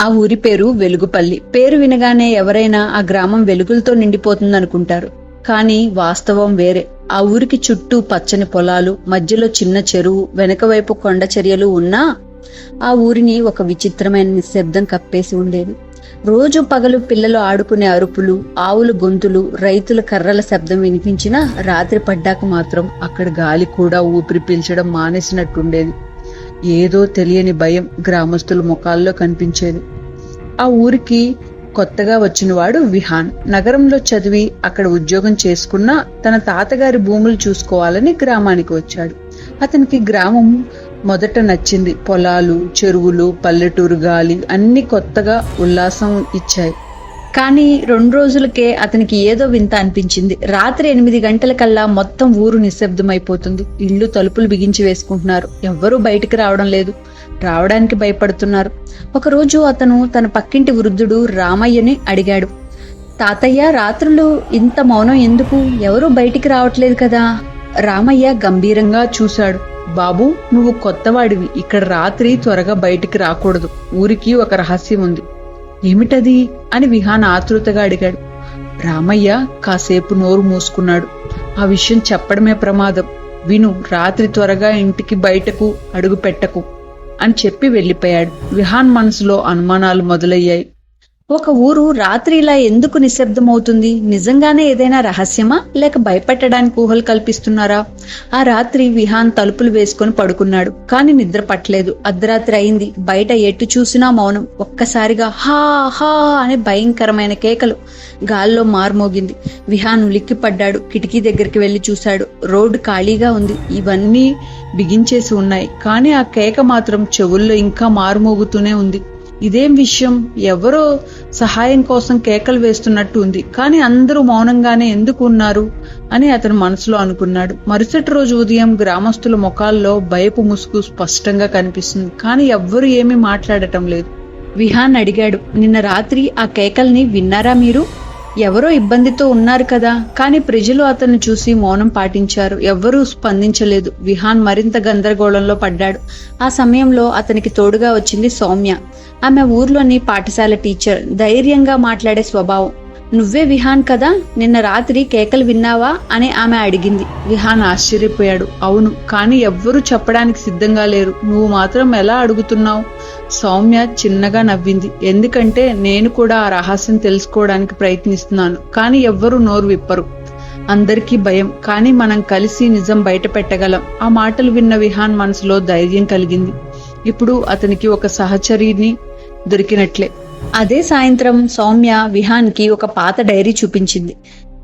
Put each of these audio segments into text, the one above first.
ఆ ఊరి పేరు వెలుగుపల్లి. పేరు వినగానే ఎవరైనా ఆ గ్రామం వెలుగులతో నిండిపోతుందనుకుంటారు. కానీ వాస్తవం వేరే. ఆ ఊరికి చుట్టూ పచ్చని పొలాలు మధ్యలో చిన్న చెరువు వెనక వైపు కొండ చర్యలు ఉన్నా ఆ ఊరిని ఒక విచిత్రమైన నిశ్శబ్దం కప్పేసి ఉండేది. రోజు పగలు పిల్లలు ఆడుకునే అరుపులు ఆవుల గొంతులు రైతుల కర్రల శబ్దం వినిపించినా రాత్రి పడ్డాక మాత్రం అక్కడ గాలి కూడా ఊపిరి పీల్చడం మానేసినట్టుండేది. ఏదో తెలియని భయం గ్రామస్తుల ముఖాల్లో కనిపించేది. ఆ ఊరికి కొత్తగా వచ్చినవాడు విహాన్. నగరంలో చదివి అక్కడ ఉద్యోగం చేసుకున్న తన తాతగారి భూములు చూసుకోవాలని గ్రామానికి వచ్చాడు. అతనికి గ్రామం మొదట నచ్చింది. పొలాలు చెరువులు పల్లెటూరు గాలి అన్ని కొత్తగా ఉల్లాసం ఇచ్చాయి. కానీ రెండు రోజులకే అతనికి ఏదో వింత అనిపించింది. రాత్రి ఎనిమిది గంటలకల్లా మొత్తం ఊరు నిశ్శబ్దమైపోతుంది. ఇల్లు తలుపులు బిగించి వేసుకుంటున్నారు. ఎవ్వరూ బయటికి రావడం లేదు. రావడానికి భయపడుతున్నారు. ఒకరోజు అతను తన పక్కింటి వృద్ధుడు రామయ్యని అడిగాడు. తాతయ్య రాత్రులు ఇంత మౌనం ఎందుకు? ఎవరూ బయటికి రావట్లేదు కదా. రామయ్య గంభీరంగా చూశాడు. బాబు నువ్వు కొత్తవాడివి. ఇక్కడ రాత్రి త్వరగా బయటికి రాకూడదు. ఊరికి ఒక రహస్యం ఉంది. ఏమిటది? అని విహాన్ ఆతృతగా అడిగాడు. రామయ్య కాసేపు నోరు మూసుకున్నాడు. ఆ విషయం చెప్పడమే ప్రమాదం. విను రాత్రి త్వరగా ఇంటికి బయటకు అడుగు పెట్టకు అని చెప్పి వెళ్ళిపోయాడు. విహాన్ మనసులో అనుమానాలు మొదలయ్యాయి. ఒక ఊరు రాత్రి ఇలా ఎందుకు నిశ్శబ్దమవుతుంది? నిజంగానే ఏదైనా రహస్యమా? లేక భయపెట్టడానికి ఊహలు కల్పిస్తున్నారా? ఆ రాత్రి విహాన్ తలుపులు వేసుకుని పడుకున్నాడు. కానీ నిద్ర పట్టలేదు. అర్ధరాత్రి అయింది. బయట ఎటు చూసినా మౌనం. ఒక్కసారిగా హా హా అనే భయంకరమైన కేకలు గాల్లో మార్మోగింది. విహాన్ ఉలిక్కి పడ్డాడు కిటికీ దగ్గరికి వెళ్ళి చూశాడు. రోడ్డు ఖాళీగా ఉంది. ఇవన్నీ బిగించేసి ఉన్నాయి. కానీ ఆ కేక మాత్రం చెవుల్లో ఇంకా మారుమోగుతూనే ఉంది. ఇదేం విషయం? ఎవరో సహాయం కోసం కేకలు వేస్తున్నట్టు ఉంది. కానీ అందరూ మౌనంగానే ఎందుకు ఉన్నారు? అని అతను మనసులో అనుకున్నాడు. మరుసటి రోజు ఉదయం గ్రామస్తుల ముఖాల్లో భయపు ముసుగు స్పష్టంగా కనిపిస్తుంది. కానీ ఎవ్వరూ ఏమీ మాట్లాడటం లేదు. విహాన్ అడిగాడు నిన్న రాత్రి ఆ కేకల్ని విన్నారా మీరు? ఎవరో ఇబ్బందితో ఉన్నారు కదా. కానీ ప్రజలు అతన్ని చూసి మౌనం పాటించారు. ఎవ్వరూ స్పందించలేదు. విహాన్ మరింత గందరగోళంలో పడ్డాడు. ఆ సమయంలో అతనికి తోడుగా వచ్చింది సౌమ్య. ఆమె ఊర్లోని పాఠశాల టీచర్. ధైర్యంగా మాట్లాడే స్వభావం. నువ్వే విహాన్ కదా? నిన్న రాత్రి కేకలు విన్నావా? అని ఆమె అడిగింది. విహాన్ ఆశ్చర్యపోయాడు. అవును కానీ ఎవ్వరూ చెప్పడానికి సిద్ధంగా లేరు. నువ్వు మాత్రం ఎలా అడుగుతున్నావు? సౌమ్య చిన్నగా నవ్వింది. ఎందుకంటే నేను కూడా ఆ రహస్యం తెలుసుకోవడానికి ప్రయత్నిస్తున్నాను కానీ ఎవ్వరూ నోరు విప్పరు. అందరికీ భయం కానీ మనం కలిసి నిజం బయట పెట్టగలం. ఆ మాటలు విన్న విహాన్ మనసులో ధైర్యం కలిగింది. ఇప్పుడు అతనికి ఒక సహచరిని దొరికినట్లే. అదే సాయంత్రం సౌమ్య విహాన్కి ఒక పాత డైరీ చూపించింది.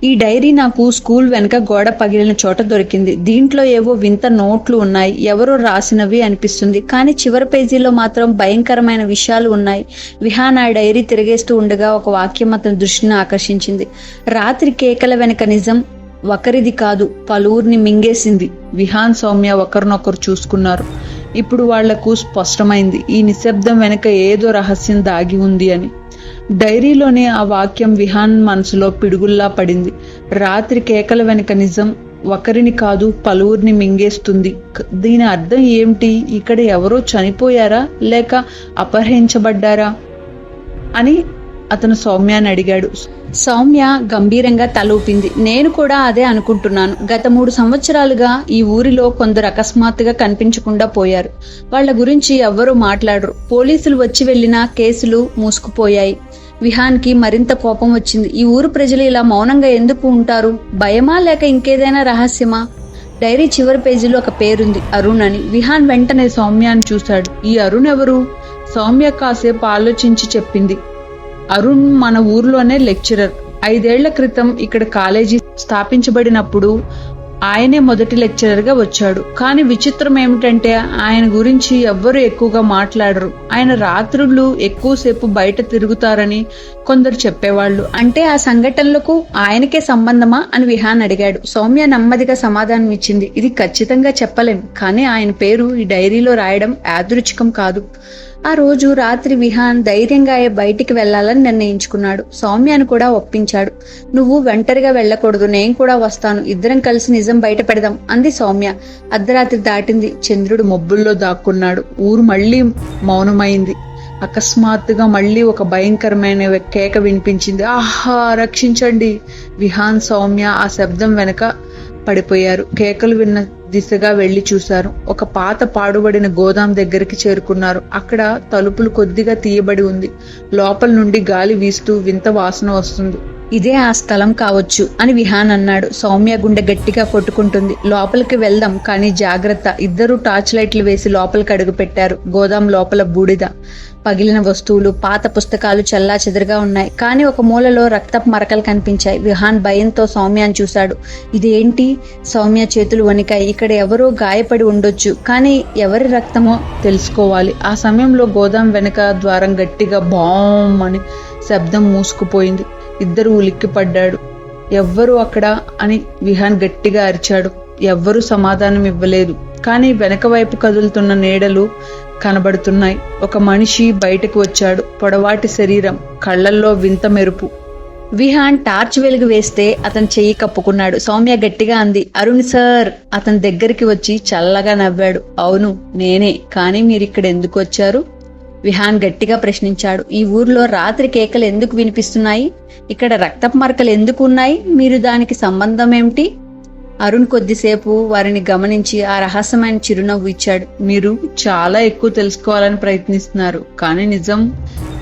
ఈ డైరీ నాకు స్కూల్ వెనక గోడ పగిలిన చోట దొరికింది. దీంట్లో ఏవో వింత నోట్లు ఉన్నాయి. ఎవరో రాసినవి అనిపిస్తుంది. కానీ చివరి పేజీలో మాత్రం భయంకరమైన విషయాలు ఉన్నాయి. విహాన్ ఆ డైరీ తిరిగేస్తూ ఉండగా ఒక వాక్యం అతని దృష్టిని ఆకర్షించింది. రాత్రి కేకల వెనక నిజం ఒకరిది కాదు పలువురిని మింగేసింది. విహాన్ సౌమ్య ఒకరినొకరు చూసుకున్నారు. ఇప్పుడు వాళ్ళకు స్పష్టమైంది. ఈ నిశ్శబ్దం వెనక ఏదో రహస్యం దాగి ఉంది అని. డైరీలోనే ఆ వాక్యం విహాన్ మనసులో పిడుగుల్లా పడింది. రాత్రి కేకల వెనుక నిజం ఒకరిని కాదు పలువురిని మింగేస్తుంది. దీని అర్థం ఏమిటి? ఇక్కడ ఎవరో చనిపోయారా? లేక అపహరించబడ్డారా? అని అతను సౌమ్యాన్ని అడిగాడు. సౌమ్య గంభీరంగా తలూపింది నేను కూడా అదే అనుకుంటున్నాను. గత మూడు సంవత్సరాలుగా ఈ ఊరిలో కొందరు అకస్మాత్తుగా కనిపించకుండా పోయారు. వాళ్ళ గురించి ఎవ్వరూ మాట్లాడరు. పోలీసులు వచ్చి వెళ్ళినా కేసులు మూసుకుపోయాయి. విహాన్కి మరింత కోపం వచ్చింది. ఈ ఊరు ప్రజలు ఇలా మౌనంగా ఎందుకు ఉంటారు? భయమా లేక ఇంకేదైనా రహస్యమా? డైరీ చివరి పేజీలో ఒక పేరుంది. అరుణ్ అని. విహాన్ వెంటనే సౌమ్యాన్ని చూశాడు. ఈ అరుణ్ ఎవరు? సౌమ్య కాసేపు ఆలోచించి చెప్పింది. అరుణ్ మన ఊర్లోనే లెక్చరర్. ఐదేళ్ళ క్రితం ఇక్కడ కాలేజీ స్థాపించబడినప్పుడు ఆయనే మొదటి లెక్చరర్గా వచ్చాడు. కానీ విచిత్రం ఏమిటంటే ఆయన గురించి ఎవ్వరూ ఎక్కువగా మాట్లాడరు. ఆయన రాత్రులు ఎక్కువసేపు బయట తిరుగుతారని కొందరు చెప్పేవాళ్ళు. అంటే ఆ సంఘటనలకు ఆయనకే సంబంధమా అని విహాన్ అడిగాడు. సౌమ్య నెమ్మదిగా సమాధానం ఇచ్చింది. ఇది ఖచ్చితంగా చెప్పలేం. కానీ ఆయన పేరు ఈ డైరీలో రాయడం యాదృచ్ఛికం కాదు. ఆ రోజు రాత్రి విహాన్ ధైర్యంగా బయటికి వెళ్ళాలని నిర్ణయించుకున్నాడు. సౌమ్యను కూడా ఒప్పించాడు. నువ్వు ఒంటరిగా వెళ్ళకూడదు. నేను కూడా వస్తాను. ఇద్దరం కలిసి నిజం బయట పెడదాం అంది సౌమ్య. అర్ధరాత్రి దాటింది. చంద్రుడు మబ్బుల్లో దాక్కున్నాడు. ఊరు మళ్ళీ మౌనమైంది. అకస్మాత్తుగా మళ్ళీ ఒక భయంకరమైన కేక వినిపించింది. ఆహా రక్షించండి విహాన్ సౌమ్య ఆ శబ్దం వెనక పడిపోయారు. కేకలు విన్న దిశగా వెళ్ళి చూశారు. ఒక పాత పాడుబడిన గోదాం దగ్గరికి చేరుకున్నారు. అక్కడ తలుపులు కొద్దిగా తీయబడి ఉంది. లోపల నుండి గాలి వీస్తూ వింత వాసన వస్తుంది. ఇదే ఆ స్థలం కావచ్చు అని విహాన్ అన్నాడు. సౌమ్య గుండె గట్టిగా కొట్టుకుంటుంది. లోపలికి వెళ్దాం కానీ జాగ్రత్త. ఇద్దరు టార్చ్ లైట్లు వేసి లోపలికి అడుగు పెట్టారు. గోదాం లోపల బూడిద. పగిలిన వస్తువులు పాత పుస్తకాలు చల్లా చెదరుగా ఉన్నాయి. కానీ ఒక మూలలో రక్తపు మరకలు కనిపించాయి. విహాన్ భయంతో సౌమ్యాన్ని చూశాడు. ఇదేంటి? సౌమ్య చేతులు వణికాయి. ఇక్కడ ఎవరో గాయపడి ఉండొచ్చు. కానీ ఎవరి రక్తమో తెలుసుకోవాలి. ఆ సమయంలో గోదాం వెనుక ద్వారం గట్టిగా బామ్ అని శబ్దం మూసుకుపోయింది. ఇద్దరు ఉలిక్కిపడ్డాడు. ఎవ్వరు అక్కడ అని విహాన్ గట్టిగా అరిచాడు. ఎవ్వరూ సమాధానం ఇవ్వలేదు కానీ వెనక వైపు కదులుతున్న నీడలు కనబడుతున్నాయి. ఒక మనిషి బయటకు వచ్చాడు. పొడవాటి శరీరం కళ్ళల్లో వింత మెరుపు. విహాన్ టార్చ్ వెలుగు వేస్తే అతను చెయ్యి కప్పుకున్నాడు. సౌమ్య గట్టిగా అంది అరుణ్ సార్. అతని దగ్గరికి వచ్చి చల్లగా నవ్వాడు. అవును నేనే. కానీ మీరిక్కడ ఎందుకు వచ్చారు? విహాన్ గట్టిగా ప్రశ్నించాడు. ఈ ఊర్లో రాత్రి కేకలు ఎందుకు వినిపిస్తున్నాయి? ఇక్కడ రక్తపు మరకలు ఎందుకు ఉన్నాయి? మీరు దానికి సంబంధం ఏమిటి? అరుణ్ కొద్దిసేపు వారిని గమనించి ఆ రహస్యమైన చిరునవ్వు ఇచ్చాడు. మీరు చాలా ఎక్కువ తెలుసుకోవాలని ప్రయత్నిస్తున్నారు కానీ నిజం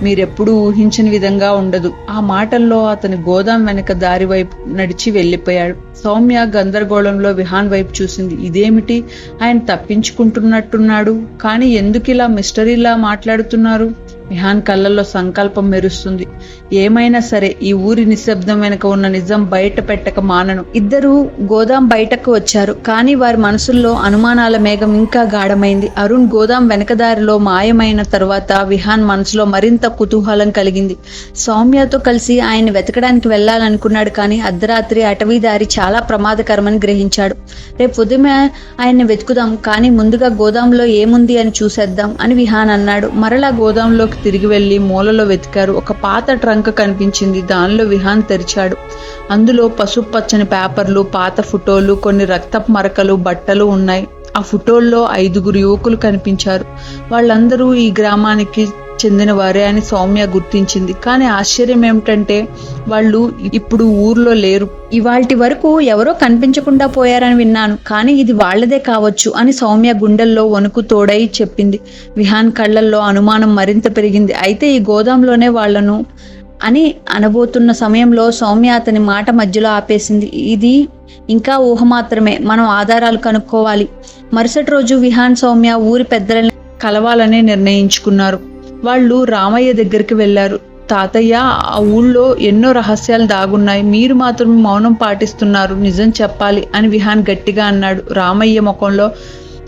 మీరెప్పుడు ఊహించని విధంగా ఉండదు. ఆ మాటల్లో అతని గోదాం వెనక దారి వైపు నడిచి వెళ్ళిపోయాడు సౌమ్య గందరగోళంలో విహాన్ వైపు చూసింది. ఇదేమిటి? ఆయన తప్పించుకుంటున్నట్టున్నాడు. కానీ ఎందుకు ఇలా మిస్టరీలా మాట్లాడుతున్నారు? విహాన్ కళ్ళల్లో సంకల్పం మెరుస్తుంది. ఏమైనా సరే ఈ ఊరి నిశ్శబ్దం వెనుక ఉన్న నిజం బయట పెట్టక మానను. ఇద్దరు గోదాం బయటకు వచ్చారు. కానీ వారి మనసుల్లో అనుమానాల మేఘం ఇంకా గాఢమైంది. అరుణ్ గోదాం వెనకదారిలో మాయమైన తర్వాత విహాన్ మనసులో మరింత కుతూహలం కలిగింది. సౌమ్యతో కలిసి ఆయన వెతకడానికి వెళ్ళాలనుకున్నాడు కానీ అర్ధరాత్రి అటవీ దారి చాలా ప్రమాదకరమని గ్రహించాడు. రేపు ఉదయమే ఆయన్ని వెతుకుదాం కానీ ముందుగా గోదాంలో ఏముంది అని చూసేద్దాం అని విహాన్ అన్నాడు. మరలా లోపలికి తిరిగి వెళ్ళి మూలలో వెతికారు. ఒక పాత ట్రంక్ కనిపించింది. దానిలో విహాన్ తెరిచాడు. అందులో పసుపు పచ్చని పేపర్లు పాత ఫోటోలు కొన్ని రక్తపు మరకలు బట్టలు ఉన్నాయి. ఆ ఫోటోల్లో ఐదుగురు యువకులు కనిపించారు. వాళ్ళందరూ ఈ గ్రామానికి చెందిన వారే అని సౌమ్య గుర్తించింది. కానీ ఆశ్చర్యం ఏమిటంటే వాళ్ళు ఇప్పుడు ఊర్లో లేరు. ఇవాల్టి వరకు ఎవరో కనిపించకుండా పోయారని విన్నాను. కానీ ఇది వాళ్ళదే కావచ్చు అని సౌమ్య గుండెల్లో వణుకు తోడై చెప్పింది. విహాన్ కళ్ళల్లో అనుమానం మరింత పెరిగింది. అయితే ఈ గోదాంలోనే వాళ్ళను అని అనబోతున్న సమయంలో సౌమ్య అతని మాట మధ్యలో ఆపేసింది. ఇది ఇంకా ఊహ మాత్రమే. మనం ఆధారాలు కనుక్కోవాలి. మరుసటి రోజు విహాన్ సౌమ్య ఊరి పెద్దలని కలవాలని నిర్ణయించుకున్నారు. వాళ్ళు రామయ్య దగ్గరికి వెళ్ళారు. తాతయ్య ఆ ఊళ్ళో ఎన్నో రహస్యాలు దాగున్నాయి. మీరు మాత్రం మౌనం పాటిస్తున్నారు. నిజం చెప్పాలి అని విహాన్ గట్టిగా అన్నాడు. రామయ్య ముఖంలో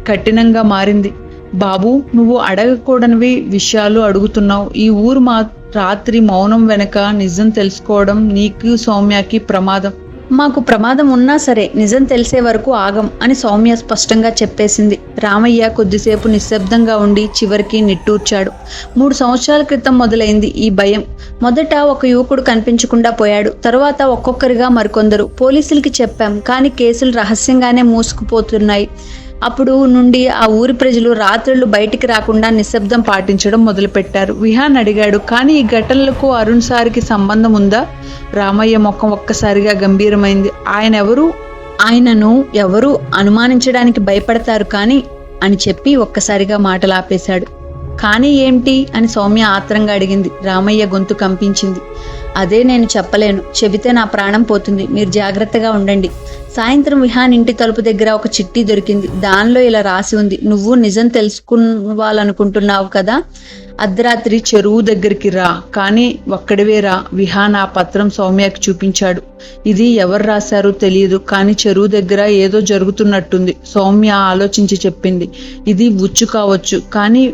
కఠినంగా మారింది. బాబు నువ్వు అడగకూడనివి విషయాలు అడుగుతున్నావు. ఈ ఊరు మా రాత్రి మౌనం వెనక నిజం తెలుసుకోవడం నీకు సౌమ్యకి ప్రమాదం. మాకు ప్రమాదం ఉన్నా సరే నిజం తెలిసే వరకు ఆగం అని సౌమ్య స్పష్టంగా చెప్పేసింది. రామయ్య కొద్దిసేపు నిశ్శబ్దంగా ఉండి చివరికి నిట్టూర్చాడు. మూడు సంవత్సరాల క్రితం మొదలైంది ఈ భయం. మొదట ఒక యువకుడు కనిపించకుండా పోయాడు. తర్వాత ఒక్కొక్కరిగా మరికొందరు. పోలీసులకి చెప్పాం కానీ కేసులు రహస్యంగానే మూసుకుపోతున్నాయి. అప్పుడు నుండి ఆ ఊరి ప్రజలు రాత్రులు బయటికి రాకుండా నిశ్శబ్దం పాటించడం మొదలుపెట్టారు. విహాన్ అడిగాడు కానీ ఈ ఘటనలకు అరుణ్ సార్కి సంబంధం ఉందా? రామయ్య ముఖం ఒక్కసారిగా గంభీరమైంది. ఆయన ఎవరు? ఆయనను ఎవరు అనుమానించడానికి భయపడతారు కానీ అని చెప్పి ఒక్కసారిగా మాటలు ఆపేశాడు కానీ ఏంటి అని సౌమ్య ఆత్రంగా అడిగింది. రామయ్య గొంతు కంపించింది. అదే నేను చెప్పలేను. చెబితే నా ప్రాణం పోతుంది. మీరు జాగ్రత్తగా ఉండండి. సాయంత్రం విహాన్ ఇంటి తలుపు దగ్గర ఒక చిట్టి దొరికింది. దానిలో ఇలా రాసి ఉంది. నువ్వు నిజం తెలుసుకోవాలనుకుంటున్నావు కదా? అర్ధరాత్రి చెరువు దగ్గరికి రా. కానీ ఒక్కడివే రా. విహాన్ ఆ పత్రం సౌమ్యకి చూపించాడు. ఇది ఎవరు రాశారో తెలియదు. కానీ చెరువు దగ్గర ఏదో జరుగుతున్నట్టుంది. సౌమ్య ఆలోచించి చెప్పింది. ఇది ఉచ్చు కావచ్చు. కానీ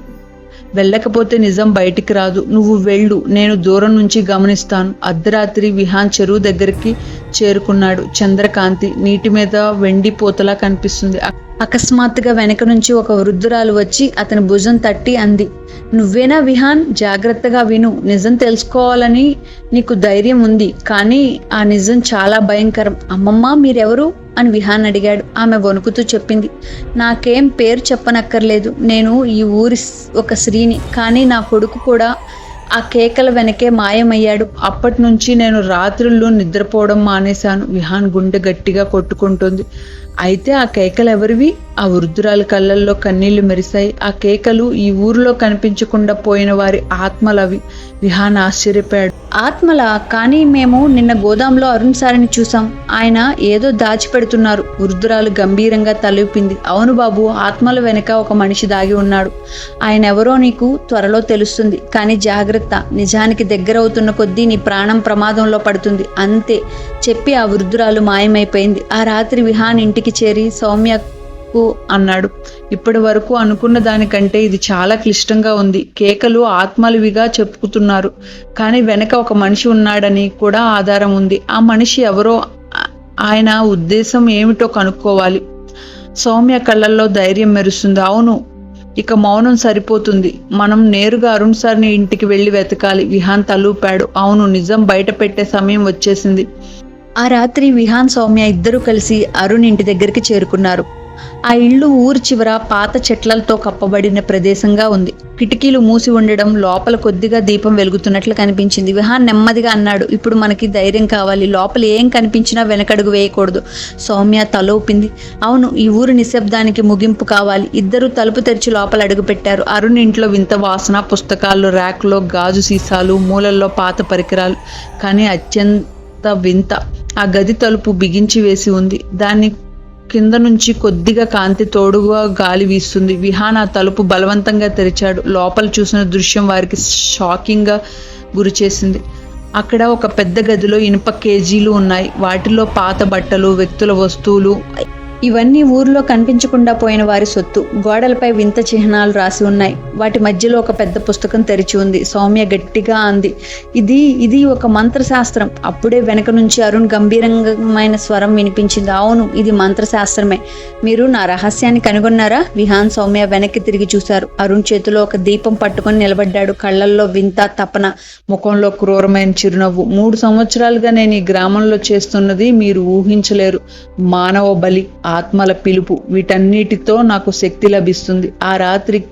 వెళ్ళకపోతే నిజం బయటికి రాదు. నువ్వు వెళ్ళు. నేను దూరం నుంచి గమనిస్తాను. అర్ధరాత్రి విహాన్ చెరువు దగ్గరికి చేరుకున్నాడు. చంద్రకాంతి నీటి మీద వెండి పోతలా కనిపిస్తుంది. అకస్మాత్తుగా వెనక నుంచి ఒక వృద్ధురాలు వచ్చి అతని భుజం తట్టి అంది. నువ్వేనా విహాన్? జాగ్రత్తగా విను. నిజం తెలుసుకోవాలని నీకు ధైర్యం ఉంది. కానీ ఆ నిజం చాలా భయంకరం. అమ్మమ్మ మీరెవరు? అని విహాన్ అడిగాడు. ఆమె వణుకుతూ చెప్పింది. నాకేం పేరు చెప్పనక్కర్లేదు. నేను ఈ ఊరి ఒక స్త్రీని. కానీ నా కొడుకు కూడా ఆ కేకల వెనకే మాయమయ్యాడు. అప్పటి నుంచి నేను రాత్రుల్లో నిద్రపోవడం మానేశాను. విహాన్ గుండె గట్టిగా కొట్టుకుంటుంది. అయితే ఆ కేకలు ఎవరివి? ఆ వృద్ధురాలి కళ్ళల్లో కన్నీళ్ళు మెరిశాయి. ఆ కేకలు ఈ ఊరిలో కనిపించకుండా పోయిన వారి ఆత్మలవి. విహాన్ ఆశ్చర్యపోయాడు. ఆత్మల కానీ మేము నిన్న గోదాంలో అరుణ్ సారిని చూసాం ఆయన ఏదో దాచిపెడుతున్నారు. వృద్ధురాలు గంభీరంగా తలూపింది. అవును బాబు ఆత్మల వెనక ఒక మనిషి దాగి ఉన్నాడు. ఆయన ఎవరో నీకు త్వరలో తెలుస్తుంది. కానీ జాగ్రత్త నిజానికి దగ్గరవుతున్న కొద్దీ నీ ప్రాణం ప్రమాదంలో పడుతుంది. అంతే చెప్పి ఆ వృద్ధురాలు మాయమైపోయింది. ఆ రాత్రి విహాన్ ఇంటికి చేరి సౌమ్యకు అన్నాడు. ఇప్పటి వరకు అనుకున్న దానికంటే ఇది చాలా క్లిష్టంగా ఉంది. కేకలు ఆత్మలువిగా చెప్పుకుతున్నారు. కానీ వెనక ఒక మనిషి ఉన్నాడని కూడా ఆధారం ఉంది. ఆ మనిషి ఎవరో ఆయన ఉద్దేశం ఏమిటో కనుక్కోవాలి. సౌమ్య కళ్ళల్లో ధైర్యం మెరుస్తుంది. అవును ఇక మౌనం సరిపోతుంది. మనం నేరుగా అరుణ్ సార్ని ఇంటికి వెళ్ళి వెతకాలి. విహాన్ తలూపాడు. అవును నిజం బయట పెట్టే సమయం వచ్చేసింది. ఆ రాత్రి విహాన్ సౌమ్య ఇద్దరూ కలిసి అరుణ్ ఇంటి దగ్గరికి చేరుకున్నారు. ఆ ఇల్లు ఊరు చివర పాత చెట్లతో కప్పబడిన ప్రదేశంగా ఉంది. కిటికీలు మూసి ఉండడం లోపల కొద్దిగా దీపం వెలుగుతున్నట్లు కనిపించింది. విహాన్ నెమ్మదిగా అన్నాడు ఇప్పుడు మనకి ధైర్యం కావాలి. లోపల ఏం కనిపించినా వెనకడుగు వేయకూడదు. సౌమ్య తలోపింది అవును ఈ ఊరు నిశ్శబ్దానికి ముగింపు కావాలి. ఇద్దరు తలుపు తెరిచి లోపల అడుగుపెట్టారు అరుణ్ ఇంట్లో వింత వాసన పుస్తకాలు ర్యాక్లో గాజు సీసాలు మూలల్లో పాత పరికరాలు. కానీ అత్యంత వింత ఆ గది తలుపు బిగించి వేసి ఉంది. దాన్ని కింద నుంచి కొద్దిగా కాంతి తోడుగా గాలి వీస్తుంది. విహాన్ ఆ తలుపు బలవంతంగా తెరిచాడు. లోపల చూసిన దృశ్యం వారికి షాకింగ్గా గురిచేసింది. అక్కడ ఒక పెద్ద గదిలో ఇనుప కేజీలు ఉన్నాయి. వాటిలో పాత బట్టలు వ్యక్తుల వస్తువులు ఇవన్నీ ఊర్లో కనిపించకుండా పోయిన వారి సొత్తు. గోడలపై వింత చిహ్నాలు రాసి ఉన్నాయి. వాటి మధ్యలో ఒక పెద్ద పుస్తకం తెరిచి ఉంది. సౌమ్య గట్టిగా అంది. ఇది ఇది ఒక మంత్రశాస్త్రం. అప్పుడే వెనక నుంచి అరుణ్ గంభీరమైన స్వరం వినిపించింది. అవును ఇది మంత్రశాస్త్రమే. మీరు నా రహస్యాన్ని కనుగొన్నారా? విహాన్ సౌమ్య వెనక్కి తిరిగి చూశారు. అరుణ్ చేతిలో ఒక దీపం పట్టుకొని నిలబడ్డాడు. కళ్ళల్లో వింత తపన ముఖంలో క్రూరమైన చిరునవ్వు. మూడు సంవత్సరాలుగా నేను ఈ గ్రామంలో చేస్తున్నది మీరు ఊహించలేరు. మానవ బలి. ఆత్మల పిలుపు. వీటన్నిటితో నాకు శక్తి లభిస్తుంది. ఆ రాత్రి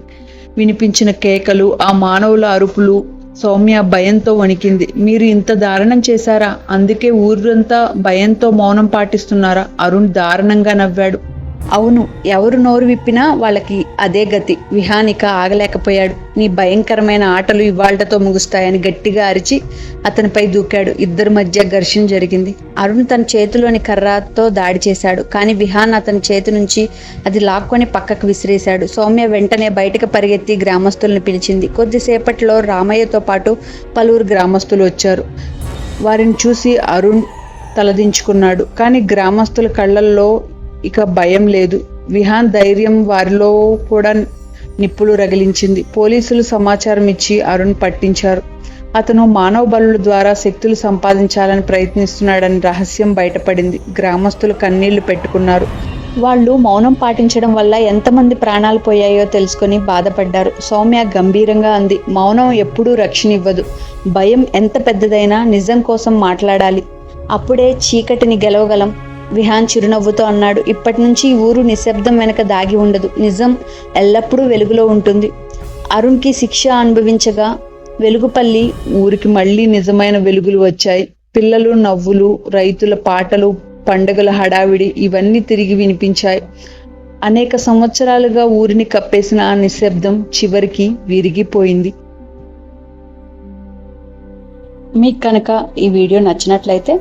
వినిపించిన కేకలు ఆ మానవుల అరుపులు సౌమ్య భయంతో వణికింది. మీరు ఇంత దారుణం చేశారా? అందుకే ఊరంతా భయంతో మౌనం పాటిస్తున్నారా? అరుణ్ దారుణంగా నవ్వాడు. అవును ఎవరు నోరు విప్పినా వాళ్ళకి అదే గతి. విహానిక ఆగలేకపోయాడు. నీ భయంకరమైన ఆటలు ఇవాళ్ళతో ముగుస్తాయని గట్టిగా అరిచి అతనిపై దూకాడు. ఇద్దరి మధ్య ఘర్షణ జరిగింది. అరుణ్ తన చేతిలోని కర్రతో దాడి చేశాడు కానీ విహాన్ అతని చేతి నుంచి అది లాక్కొని పక్కకు విసిరేశాడు. సౌమ్య వెంటనే బయటకు పరిగెత్తి గ్రామస్తులను పిలిచింది. కొద్దిసేపట్లో రామయ్యతో పాటు పలువురు గ్రామస్తులు వచ్చారు. వారిని చూసి అరుణ్ తలదించుకున్నాడు. కానీ గ్రామస్తుల కళ్ళల్లో ఇక భయం లేదు. విహాన్ ధైర్యం వారిలో కూడా నిప్పులు రగిలించింది. పోలీసులు సమాచారం ఇచ్చి అరుణ్ పట్టించారు. అతను మానవ బలుల ద్వారా శక్తులు సంపాదించాలని ప్రయత్నిస్తున్నాడని రహస్యం బయటపడింది. గ్రామస్తులు కన్నీళ్ళు పెట్టుకున్నారు. వాళ్ళు మౌనం పాటించడం వల్ల ఎంతమంది ప్రాణాలు పోయాయో తెలుసుకొని బాధపడ్డారు. సౌమ్య గంభీరంగా అంది మౌనం ఎప్పుడూ రక్షణివ్వదు భయం ఎంత పెద్దదైనా నిజం కోసం మాట్లాడాలి. అప్పుడే చీకటిని గెలవగలం. విహాన్ చిరునవ్వుతో అన్నాడు. ఇప్పటి నుంచి ఈ ఊరు నిశ్శబ్దం వెనక దాగి ఉండదు. నిజం ఎల్లప్పుడూ వెలుగులో ఉంటుంది. అరుణ్కి శిక్ష అనుభవించగా వెలుగుపల్లి ఊరికి మళ్ళీ నిజమైన వెలుగులు వచ్చాయి. పిల్లలు నవ్వులు రైతుల పాటలు పండగల హడావిడి ఇవన్నీ తిరిగి వినిపించాయి. అనేక సంవత్సరాలుగా ఊరిని కప్పేసిన ఆ నిశ్శబ్దం చివరికి విరిగిపోయింది. మీకు కనుక ఈ వీడియో నచ్చినట్లయితే